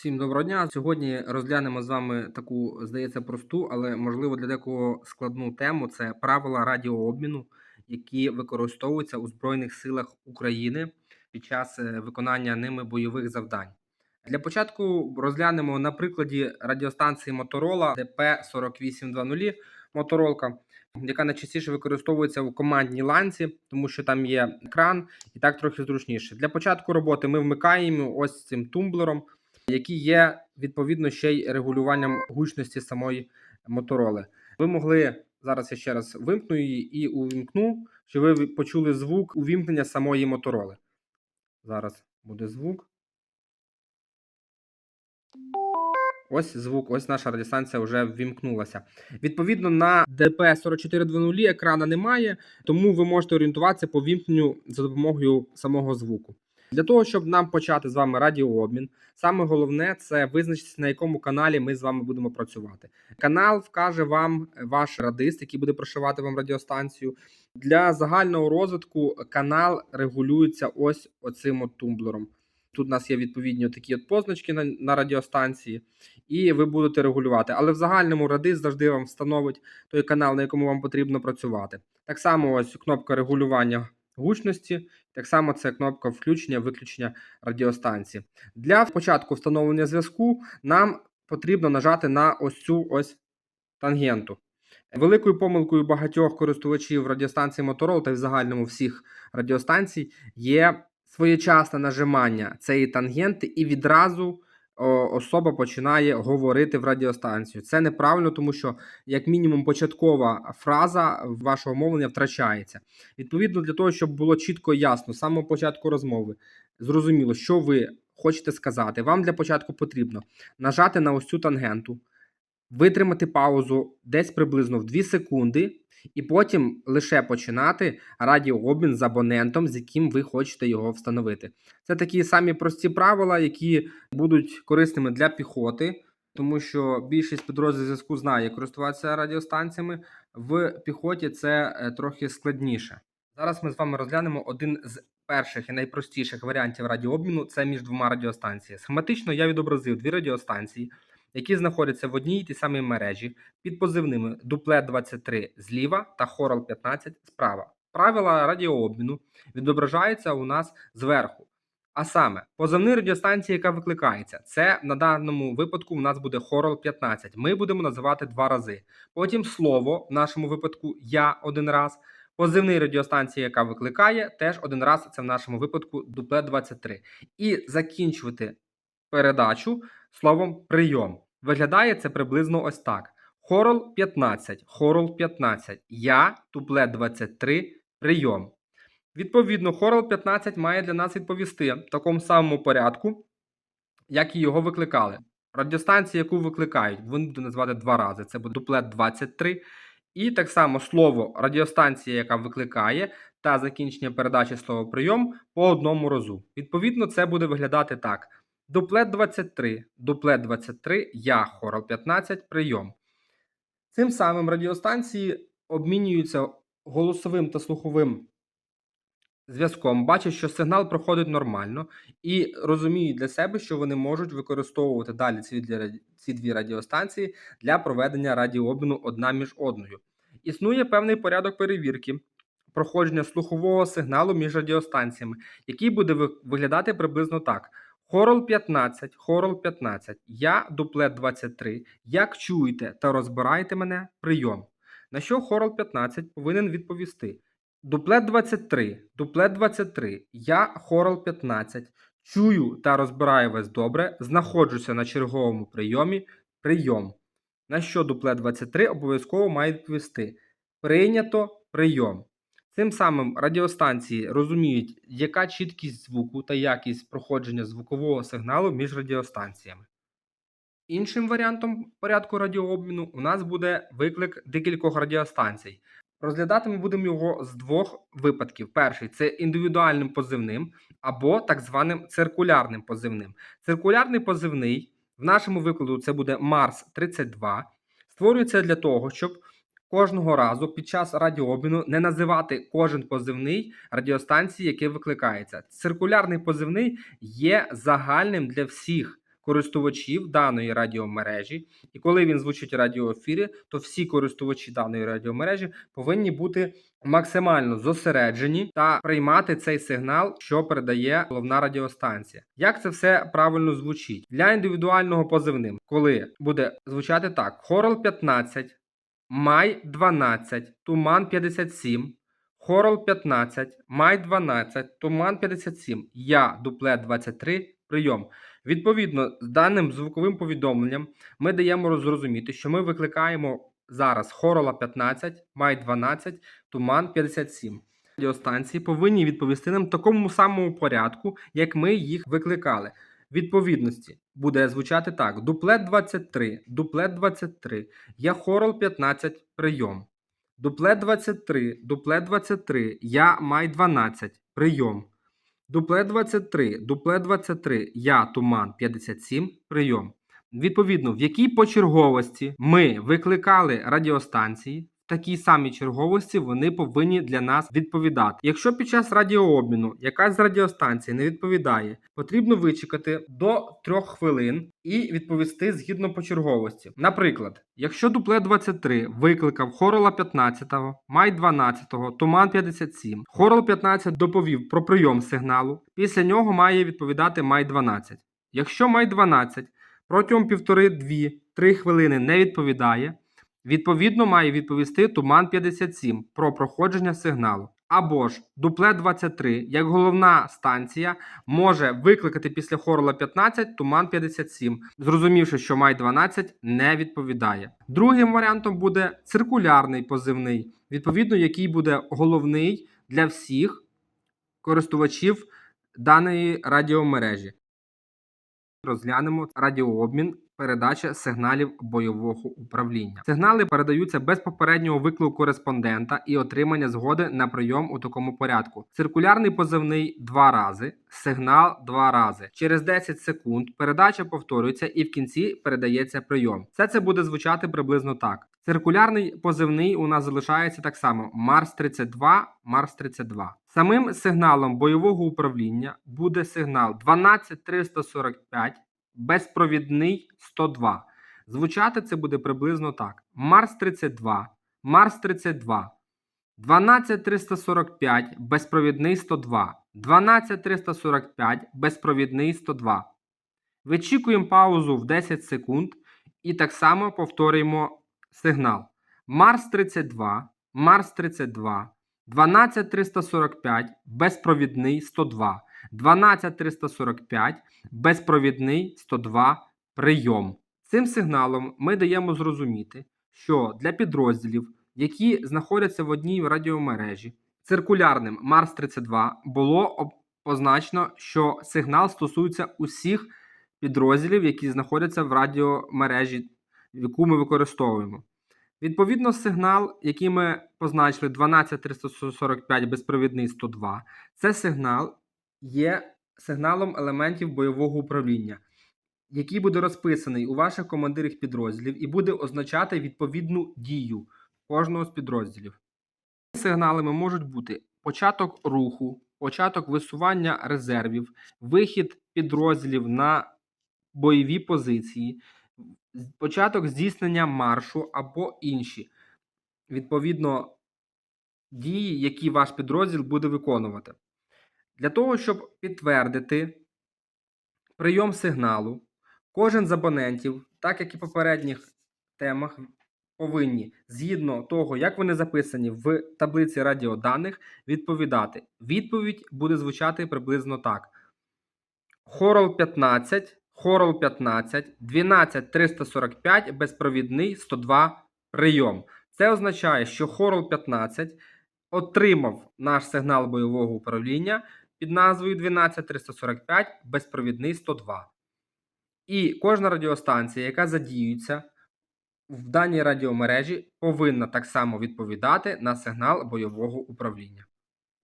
Всім доброго дня. Сьогодні розглянемо з вами таку, здається, просту, але можливо для декого складну тему. Це правила радіообміну, які використовуються у Збройних силах України під час е, виконання ними бойових завдань. Для початку розглянемо на прикладі радіостанції Motorola DP4820 Моторолка, яка найчастіше використовується у командній ланці, тому що там є екран і так трохи зручніше. Для початку роботи ми вмикаємо ось цим тумблером які є відповідно ще й регулюванням гучності самої мотороли. Ви могли зараз я ще раз вимкну її і увімкну, щоб ви почули звук увімкнення самої мотороли. Зараз буде звук. Ось звук, ось наша радіостанція вже ввімкнулася. Відповідно, на DP4420 екрана немає, тому ви можете орієнтуватися по вімкненню за допомогою самого звуку. Для того, щоб нам почати з вами радіообмін, саме головне це визначитися, на якому каналі ми з вами будемо працювати. Канал вкаже вам ваш радист, який буде прошивати вам радіостанцію. Для загального розвитку канал регулюється ось оцим от тумблером. Тут у нас є відповідні такі от позначки на на радіостанції, і ви будете регулювати. Але в загальному радист завжди вам встановить той канал, на якому вам потрібно працювати. Так само, ось кнопка регулювання гучності. Так само це кнопка включення-виключення радіостанції. Для початку встановлення зв'язку нам потрібно нажати на ось цю ось тангенту. Великою помилкою багатьох користувачів радіостанції Motorola та в загальному всіх радіостанцій є своєчасне нажимання цієї тангенти і відразу особа починає говорити в радіостанцію. Це неправильно, тому що, як мінімум, початкова фраза вашого мовлення втрачається. Відповідно, для того, щоб було чітко і ясно з самого початку розмови, зрозуміло, що ви хочете сказати. Вам для початку потрібно нажати на ось цю тангенту, витримати паузу десь приблизно в 2 секунди і потім лише починати радіообмін з абонентом, з яким ви хочете його встановити. Це такі самі прості правила, які будуть корисними для піхоти, тому що більшість підрозділів зв'язку знає, як користуватися радіостанціями. В піхоті це е, трохи складніше. Зараз ми з вами розглянемо один з перших і найпростіших варіантів радіообміну це між двома радіостанціями. Схематично я відобразив дві радіостанції які знаходяться в одній і тій самій мережі під позивними дуплет 23 зліва та хорал 15 справа. Правила радіообміну відображаються у нас зверху. А саме, позивний радіостанція, яка викликається, це на даному випадку у нас буде хорал 15. Ми будемо називати два рази. Потім слово, в нашому випадку я один раз. Позивний радіостанція, яка викликає, теж один раз це в нашому випадку дуплет 23. І закінчувати передачу словом прийом. Виглядає це приблизно ось так: Хорол 15, хорол 15, я, туплет 23, прийом. Відповідно, хорол 15 має для нас відповісти в такому самому порядку, як і його викликали. Радіостанцію, яку викликають, вони будуть назвати два рази. Це буде дуплет 23. І так само слово радіостанція, яка викликає, та закінчення передачі слова прийом по одному разу. Відповідно, це буде виглядати так. Дуплет 23, дуплет 23, я, хорал 15, прийом. Цим самим радіостанції обмінюються голосовим та слуховим зв'язком, бачать, що сигнал проходить нормально, і розуміють для себе, що вони можуть використовувати далі ці дві, ці дві радіостанції для проведення радіообміну одна між одною. Існує певний порядок перевірки. Проходження слухового сигналу між радіостанціями, який буде виглядати приблизно так. Хорол 15, хорол 15. Я дуплет 23. Як чуєте та розбираєте мене прийом. На що хорол 15 повинен відповісти? Дуплет 23, дуплет 23. Я хорол 15. Чую та розбираю вас добре. Знаходжуся на черговому прийомі. Прийом. На що дуплет 23 обов'язково має відповісти? Прийнято прийом. Цим самим радіостанції розуміють, яка чіткість звуку та якість проходження звукового сигналу між радіостанціями. Іншим варіантом порядку радіообміну у нас буде виклик декількох радіостанцій. Розглядати ми будемо його з двох випадків. Перший це індивідуальним позивним або так званим циркулярним позивним. Циркулярний позивний в нашому викладу це буде Марс 32. Створюється для того, щоб кожного разу під час радіообміну не називати кожен позивний радіостанції, який викликається. Циркулярний позивний є загальним для всіх користувачів даної радіомережі. І коли він звучить в радіоефірі, то всі користувачі даної радіомережі повинні бути максимально зосереджені та приймати цей сигнал, що передає головна радіостанція. Як це все правильно звучить для індивідуального позивним, коли буде звучати так: Хорал 15, Май 12, Туман 57. Хорал 15, Май 12, Туман 57, Я дуплет 23, прийом. Відповідно, з даним звуковим повідомленням ми даємо зрозуміти, що ми викликаємо зараз Хорола 15, Май 12, Туман 57. Радіостанції повинні відповісти нам в такому самому порядку, як ми їх викликали. Відповідності буде звучати так: дуплет 23, дуплет 23, я хорол 15, прийом. Дуплет 23, дуплет 23, я май 12, прийом. Дуплет 23, дуплет 23, я туман 57, прийом. Відповідно, в якій почерговості ми викликали радіостанції, такій самій черговості вони повинні для нас відповідати. Якщо під час радіообміну якась з радіостанцій не відповідає, потрібно вичекати до 3 хвилин і відповісти згідно почерговості. Наприклад, якщо дуплет 23 викликав Хорола 15, Май 12, Туман 57, Хорол 15 доповів про прийом сигналу, після нього має відповідати Май 12. Якщо Май 12 протягом 1,5-2-3 хвилини не відповідає, відповідно має відповісти Туман 57 про проходження сигналу. Або ж дуплет 23, як головна станція, може викликати після Хорла 15 Туман 57, зрозумівши, що Май 12 не відповідає. Другим варіантом буде циркулярний позивний, відповідно, який буде головний для всіх користувачів даної радіомережі. Розглянемо радіообмін, передача сигналів бойового управління. Сигнали передаються без попереднього виклику кореспондента і отримання згоди на прийом у такому порядку. Циркулярний позивний два рази, сигнал два рази. Через 10 секунд передача повторюється і в кінці передається прийом. Все це буде звучати приблизно так. Циркулярний позивний у нас залишається так само: Марс 32, Марс 32. Самим сигналом бойового управління буде сигнал 12345, безпровідний 102. Звучати це буде приблизно так: Марс 32, Марс 32, 12345, безпровідний 102, 12345, безпровідний 102. Вичікуємо паузу в 10 секунд і так само повторюємо сигнал. Марс 32, Марс 32, 12345, безпровідний 102, 12345, безпровідний 102, прийом. Цим сигналом ми даємо зрозуміти, що для підрозділів, які знаходяться в одній радіомережі, циркулярним Марс 32 було позначено, що сигнал стосується усіх підрозділів, які знаходяться в радіомережі, яку ми використовуємо. Відповідно, сигнал, який ми позначили 12345 безпровідний 102, це сигнал є сигналом елементів бойового управління, який буде розписаний у ваших командирах підрозділів і буде означати відповідну дію кожного з підрозділів. Сигналами можуть бути початок руху, початок висування резервів, вихід підрозділів на бойові позиції, початок здійснення маршу або інші, відповідно, дії, які ваш підрозділ буде виконувати. Для того, щоб підтвердити прийом сигналу, кожен з абонентів, так як і в попередніх темах, повинні, згідно того, як вони записані в таблиці радіоданих, відповідати. Відповідь буде звучати приблизно так: Хорол 15, Хорол 15, 12345, безпровідний 102 прийом. Це означає, що Хорол 15 отримав наш сигнал бойового управління під назвою 12345, безпровідний 102. І кожна радіостанція, яка задіюється в даній радіомережі, повинна так само відповідати на сигнал бойового управління.